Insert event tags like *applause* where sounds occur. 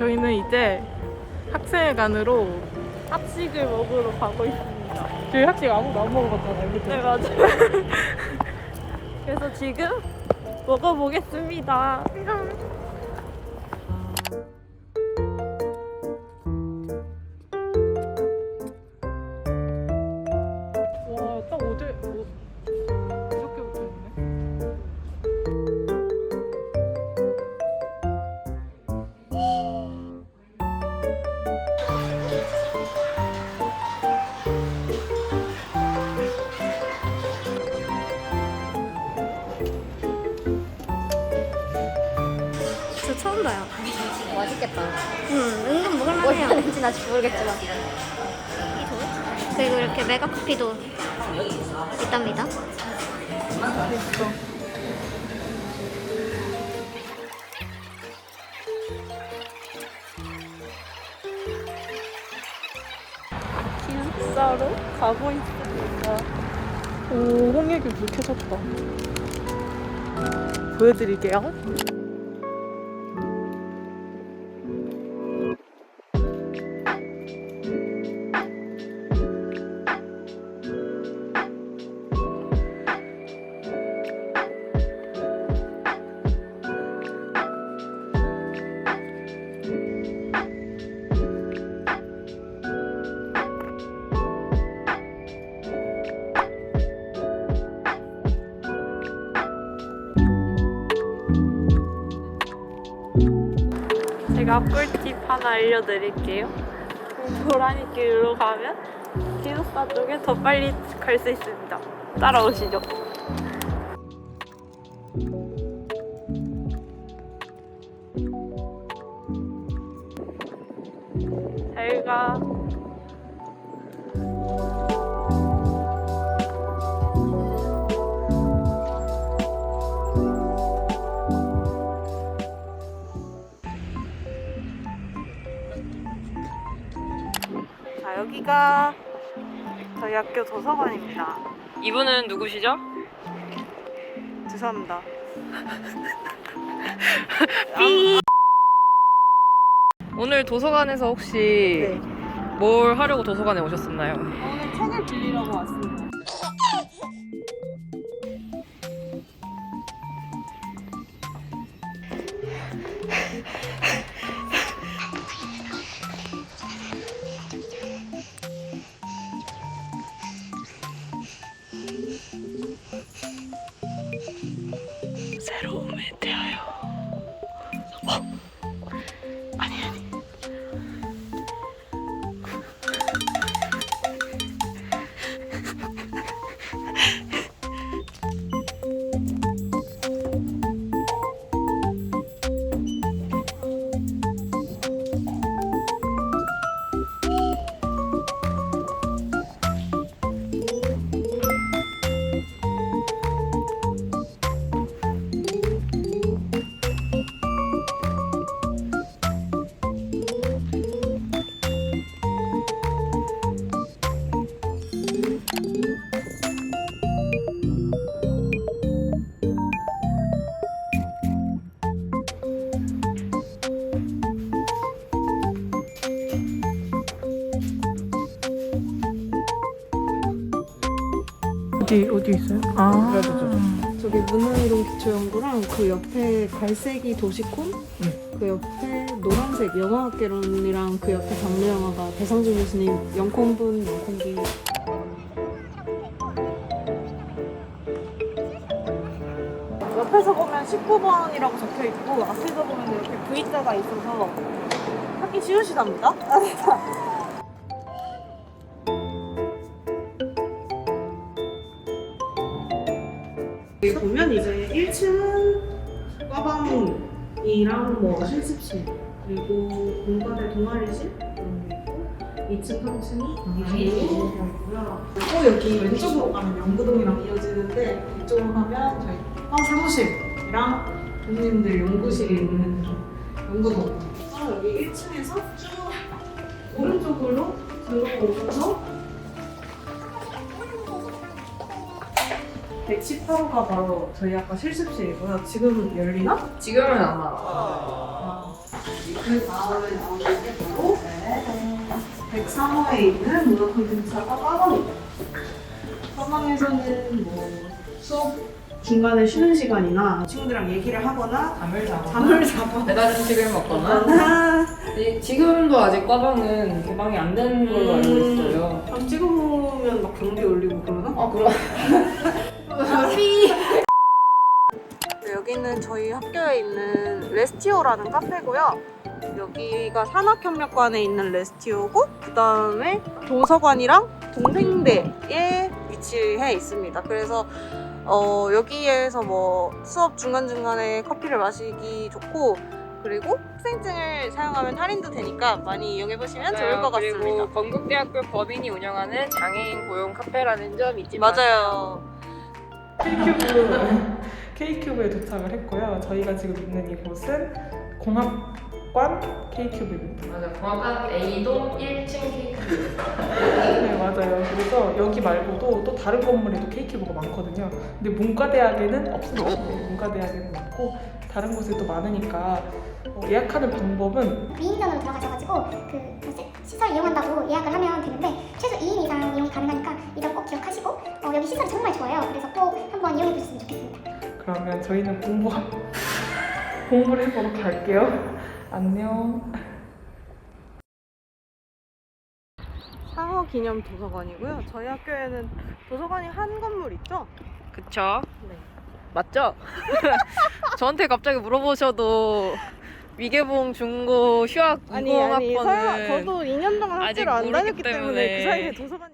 저희는 이제 학생회관으로 합식을 먹으러 가고 있습니다. 저희 합식 아무도 안 먹어봤잖아요. 그죠? 네, 맞아요. *laughs* 그래서 지금 먹어보겠습니다. 처음 봐요. 맛있겠다. 음, 은근 무슨 먹을만 해요. 맛인지 아직 모르겠지만. 그리고 이렇게 메가 커피도 있답니다. 기숙사로 가고 있습니다. 오, 홍예규 불 켜졌다. 보여드릴게요. 제가 꿀팁 하나 알려드릴게요. 고라니길로 가면 기숙사 쪽에 더 빨리 갈 수 있습니다. 따라오시죠. 잘 가. 저희 학교 도서관입니다. 이분은 누구시죠? 죄송합니다. *laughs* 삐! 오늘 도서관에서 혹시 네. 뭘 하려고 도서관에 오셨었나요? 오늘 책을 빌리려고 왔습니다. 어디 어디 있어요? 아. 저기 문화이동 기초연구랑 그 옆에 갈색이 도시콘, 그 옆에 노란색 영화학개론이랑 그 옆에 장르 영화가 배상준 교수님 영콩분 영콩기 옆에서 보면 19번이라고 적혀 있고 앞에서 보면 이렇게 V자가 있어서 찾기 쉬우시답니다. *laughs* 여기 보면 이제 1층 과방이랑 뭐 실습실 그리고 공과대 동아리실 이런 게 있고 2층, 3층이 있고요. 또 여기 왼쪽으로 가면 연구동이랑 이어지는데 이쪽으로 가면 저희 화 사무실이랑 교수님들 연구실이 있는 연구동. 아, 여기 1층에서 쭉 오른쪽으로 들어오셔서 118호가 바로 저희 아까 실습실이고요. 지금 열리나? 지금은 아마 아, 그 다음에 나오는 게 바로 103호에 있는 문화 콘텐츠가 빠방입니다. 빠방에서는 뭐 수업 중간에 쉬는 시간이나 친구들이랑 얘기를 하거나 잠을 자고 잠을 자거나 배달 음식을 먹거나 *laughs* 이- 지금도 아직 과방은 개방이 안 된 걸로 알고 있어요. 그럼 찍어보면 막 경비 올리고 그러나? 아 그럼 *laughs* 여기는 저희 학교에 있는 레스티오라는 카페고요. 여기가 산학협력관에 있는 레스티오고 그 다음에 도서관이랑 동생대에 위치해 있습니다. 그래서 어, 여기에서 뭐 수업 중간중간에 커피를 마시기 좋고 그리고 학생증을 사용하면 할인도 되니까 많이 이용해 보시면 좋을 것 같습니다. 그리고 건국대학교 법인이 운영하는 장애인 고용 카페라는 점 잊지 마세요. 맞아요. K큐브 K큐브에 도착을 했고요. 저희가 지금 있는 이곳은 공학관 K큐브입니다. 맞아. 공학관 A동 1층 케이크. 네 맞아요. 그래서 여기 말고도 또 다른 건물에도 K큐브가 많거든요. 근데 문과대학에는 없어요. 네, 문과대학에는 없고 다른 곳에 또 많으니까 어, 예약하는 방법은 미인전으로 들어가셔가지고 그 시- 시설 이용한다고 예약을 하면 되는데 최소 2인 이상 이용이 가능하니까 이 점 꼭 기억하시고 어, 여기 시설이 정말 좋아요. 그래서 꼭 한번 이용해 보셨으면 좋겠습니다. 그러면 저희는 공부 공부를 해보러 갈게요. 안녕. 상어 기념 도서관이고요. 저희 학교에는 도서관이 한 건물 있죠? 그쵸? 네. 맞죠? *laughs* 저한테 갑자기 물어보셔도 위계봉 중고 휴학 아니 아니 20학번은 서 저도 2년 동안 아직 학교를 안 모르기 다녔기 때문에, 때문에. 그 사이에 도서관이